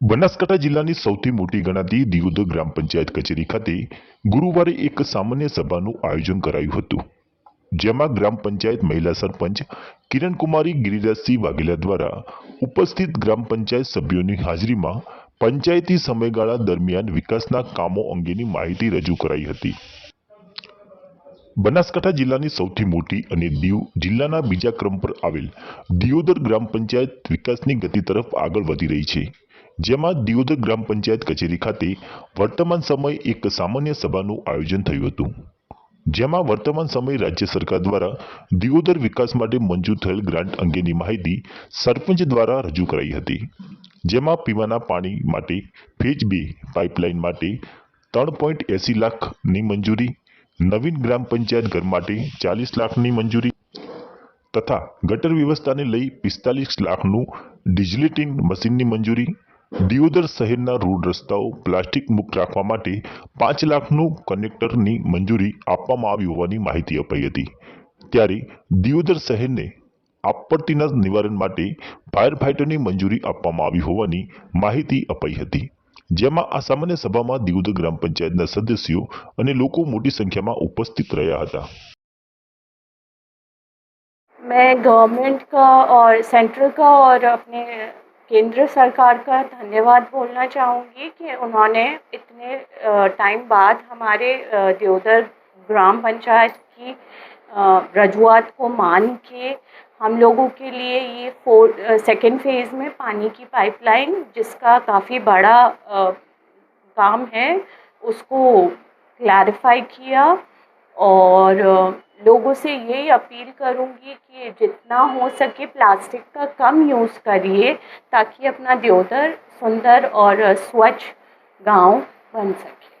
બનાસકાંઠા જિલ્લાની સૌથી મોટી ગણાતી દિયોદર ગ્રામ પંચાયત કચેરી ખાતે ગુરુવારે એક સામાન્ય સભાનું આયોજન કરાયું હતું. જેમાં ગ્રામ પંચાયત મહિલા સરપંચ કિરણકુમારી, ગિરિરાજસિંહ વાઘેલા દ્વારા ઉપસ્થિત ગ્રામ પંચાયત સભ્યોની હાજરીમાં પંચાયતી સમયગાળા દરમિયાન વિકાસના કામો અંગેની માહિતી રજૂ કરાઈ હતી. બનાસકાંઠા જિલ્લાની સૌથી મોટી અને દીવ, જિલ્લાના બીજા ક્રમ પર આવેલ દિયોદર ગ્રામ પંચાયત વિકાસની ગતિ તરફ આગળ વધી રહી છે. જેમાં દિયોદર ગ્રામ પંચાયત કચેરી ખાતે વર્તમાન સમય એક સામાન્ય સભાનું આયોજન થયું હતું. જેમાં વર્તમાન સમય રાજ્ય સરકાર દ્વારા દિયોદર વિકાસ માટે મંજૂર થયેલ ગ્રાન્ટ અંગેની માહિતી સરપંચ દ્વારા રજૂ કરાઈ હતી. જેમાં પીવાના પાણી માટે, ફેજ બે પાઇપલાઇન માટે ત્રણ પોઈન્ટ એંસી લાખની મંજૂરી, નવીન ગ્રામ પંચાયત ઘર માટે ચાલીસ લાખની મંજૂરી તથા ગટર વ્યવસ્થાને લઈ પિસ્તાલીસ લાખનું ડિજિલિટિંગ મશીનની મંજૂરી દિયોદર શહેરના રોડ રસ્તાઓ પ્લાસ્ટિક મુક્ત રાખવા માટે પાંચ લાખનું કનેક્ટરની મંજૂરી આપવામાં આવી હોવાની માહિતી અપાઈ હતી ત્યારે દિયોદર શહેરને આપત્તિના નિવારણ માટે ફાયર ફાઇટરની મંજૂરી આપવામાં આવી હોવાની માહિતી અપાઈ હતી જેમાં આ સામાન્ય સભામાં દિયોદર ગ્રામ પંચાયતના સદસ્યો અને લોકો મોટી સંખ્યામાં ઉપસ્થિત રહ્યા હતા मैं गवर्नमेंट का और सेंट्रल का और अपने केंद्र सरकार का धन्यवाद बोलना चाहूँगी कि उन्होंने इतने टाइम बाद हमारे दियोदर ग्राम पंचायत की रजूआत को मान के हम लोगों के लिए ये फोर सेकेंड फ़ेज़ में पानी की पाइपलाइन जिसका काफ़ी बड़ा काम है, उसको क्लैरिफाई किया। और लोगों से यही अपील करूँगी कि जितना हो सके प्लास्टिक का कम यूज़ करिए, ताकि अपना दियोदर सुंदर और स्वच्छ गाँव बन सके।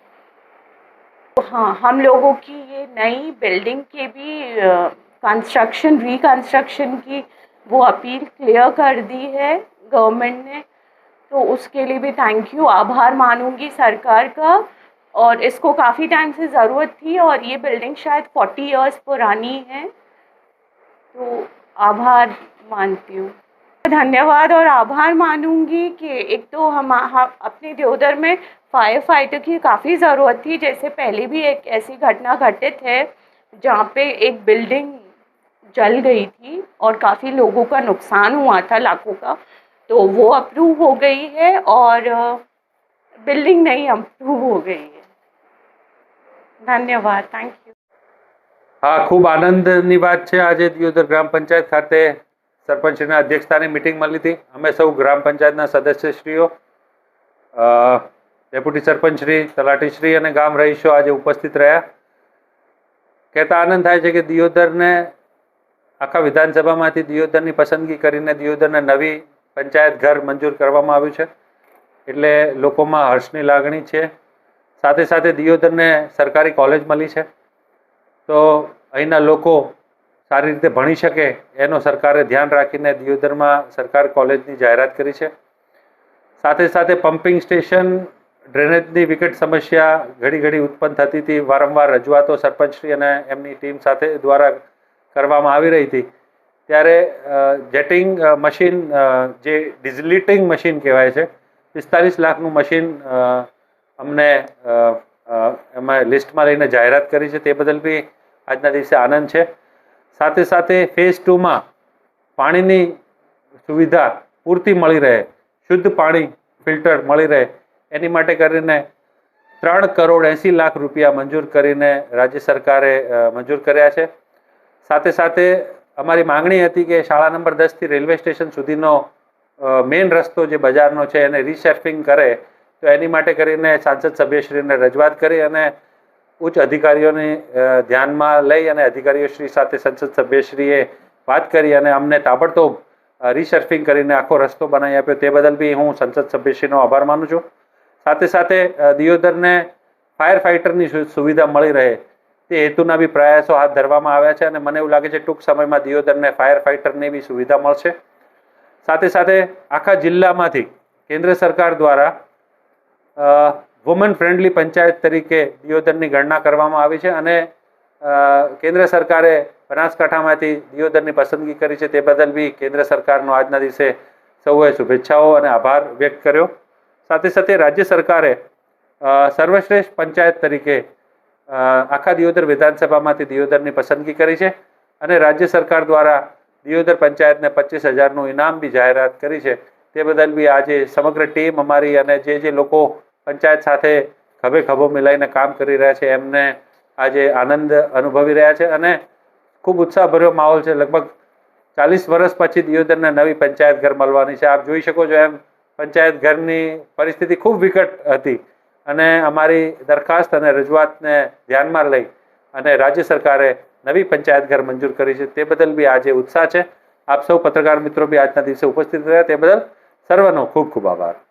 तो हाँ हम लोगों की ये नई बिल्डिंग के भी कंस्ट्रक्शन, रिकंस्ट्रक्शन की वो अपील क्लियर कर दी है गवर्नमेंट ने। तो उसके लिए भी थैंक यू। आभार मानूँगी सरकार का। और इसको काफ़ी टाइम से ज़रूरत थी और ये बिल्डिंग शायद फोर्टी इयर्स पुरानी है। तो आभार मानती हूँ। धन्यवाद और आभार मानूँगी कि एक तो हम हम अपने देवदर में फायर फाइटर की काफ़ी ज़रूरत थी, जैसे पहले भी एक ऐसी घटना घटित है, जहाँ पे एक बिल्डिंग जल गई थी और काफ़ी लोगों का नुकसान हुआ था लाखों का तो वो अप्रूव हो गई है और बिल्डिंग नहीं अप्रूव हो गई है। ધન્યવાદ. થેન્ક યુ હા, ખૂબ આનંદની વાત છે. આજે દિયોદર ગ્રામ પંચાયત ખાતે સરપંચના અધ્યક્ષતાની મિટિંગ મળી હતી. અમે સૌ ગ્રામ પંચાયતના સદસ્યશ્રીઓ ડેપ્યુટી સરપંચશ્રી, તલાટીશ્રી અને ગામ રહીશો આજે ઉપસ્થિત રહ્યા. કહેતા આનંદ થાય છે કે દિયોદરને આખા વિધાનસભામાંથી દિયોદરની પસંદગી કરીને દિયોદરને નવી પંચાયત ઘર મંજૂર કરવામાં આવ્યું છે. એટલે લોકોમાં હર્ષની લાગણી છે. સાથે સાથે દિયોદરને સરકારી કોલેજ મળી છે. તો અહીંના લોકો સારી રીતે ભણી શકે એનો સરકારે ધ્યાન રાખીને દિયોદરમાં સરકાર કોલેજની જાહેરાત કરી છે. સાથે સાથે પમ્પિંગ સ્ટેશન ડ્રેનેજની વિકટ સમસ્યા ઘડી ઘડી ઉત્પન્ન થતી હતી. વારંવાર રજૂઆતો સરપંચશ્રી અને એમની ટીમ સાથે દ્વારા કરવામાં આવી રહી હતી. ત્યારે જેટિંગ મશીન જે ડિઝલિટિંગ મશીન કહેવાય છે, પિસ્તાલીસ લાખનું મશીન અમને એમાં લિસ્ટમાં લઈને જાહેરાત કરી છે તે બદલ બી આજના દિવસે આનંદ છે. સાથે સાથે ફેઝ ટુમાં પાણીની સુવિધા પૂરતી મળી રહે, શુદ્ધ પાણી ફિલ્ટર મળી રહે, એની માટે કરીને ત્રણ કરોડ એંસી લાખ રૂપિયા મંજૂર કરીને રાજ્ય સરકારે મંજૂર કર્યા છે. સાથે સાથે અમારી માંગણી હતી કે શાળા નંબર દસથી રેલવે સ્ટેશન સુધીનો મેઇન રસ્તો જે બજારનો છે એને રીસર્ફિંગ કરે તો એની માટે કરીને સાંસદ સભ્યશ્રીને રજૂઆત કરી અને ઉચ્ચ અધિકારીઓને ધ્યાનમાં લઈ અને અધિકારીઓશ્રી સાથે સંસદ સભ્યશ્રીએ વાત કરી અને અમને તાબડતોબ રિસર્ફિંગ કરીને આખો રસ્તો બનાવી આપ્યો. તે બદલ બી હું સંસદ સભ્યશ્રીનો આભાર માનું છું. સાથે સાથે દિયોદરને ફાયર ફાઇટરની સુવિધા મળી રહે તે હેતુના બી પ્રયાસો હાથ ધરવામાં આવ્યા છે અને મને એવું લાગે છે ટૂંક સમયમાં દિયોદરને ફાયર ફાઇટરની બી સુવિધા મળશે. સાથે સાથે આખા જિલ્લામાંથી કેન્દ્ર સરકાર દ્વારા વુમન ફ્રેન્ડલી પંચાયત તરીકે દિયોદરની ગણના કરવામાં આવી છે અને કેન્દ્ર સરકારે બનાસકાંઠામાંથી દિયોદરની પસંદગી કરી છે તે બદલ બી કેન્દ્ર સરકારનો આજના દિવસે સૌએ શુભેચ્છાઓ અને આભાર વ્યક્ત કર્યો. સાથે સાથે રાજ્ય સરકારે સર્વશ્રેષ્ઠ પંચાયત તરીકે આખા દિયોદર વિધાનસભામાંથી દિયોદરની પસંદગી કરી છે અને રાજ્ય સરકાર દ્વારા દિયોદર પંચાયતને પચીસ હજારનું ઇનામ બી જાહેરાત કરી છે. તે બદલ બી આજે સમગ્ર ટીમ અમારી અને જે જે લોકો પંચાયત સાથે ખભે ખભો મિલાઈને કામ કરી રહ્યા છે. એમને આજે આનંદ અનુભવી રહ્યા છે અને ખૂબ ઉત્સાહભર્યો માહોલ છે. લગભગ ચાલીસ વર્ષ પછી દિયોદરને નવી પંચાયત ઘર મળવાની છે. આપ જોઈ શકો છો એમ પંચાયત ઘરની પરિસ્થિતિ ખૂબ વિકટ હતી અને અમારી દરખાસ્ત અને રજૂઆતને ધ્યાનમાં લઈ અને રાજ્ય સરકારે નવી પંચાયત ઘર મંજૂર કરી છે. તે બદલ બી આજે ઉત્સાહ છે. આપ સૌ પત્રકાર મિત્રો બી આજના દિવસે ઉપસ્થિત રહ્યા. તે બદલ સર્વનો ખૂબ ખૂબ આભાર.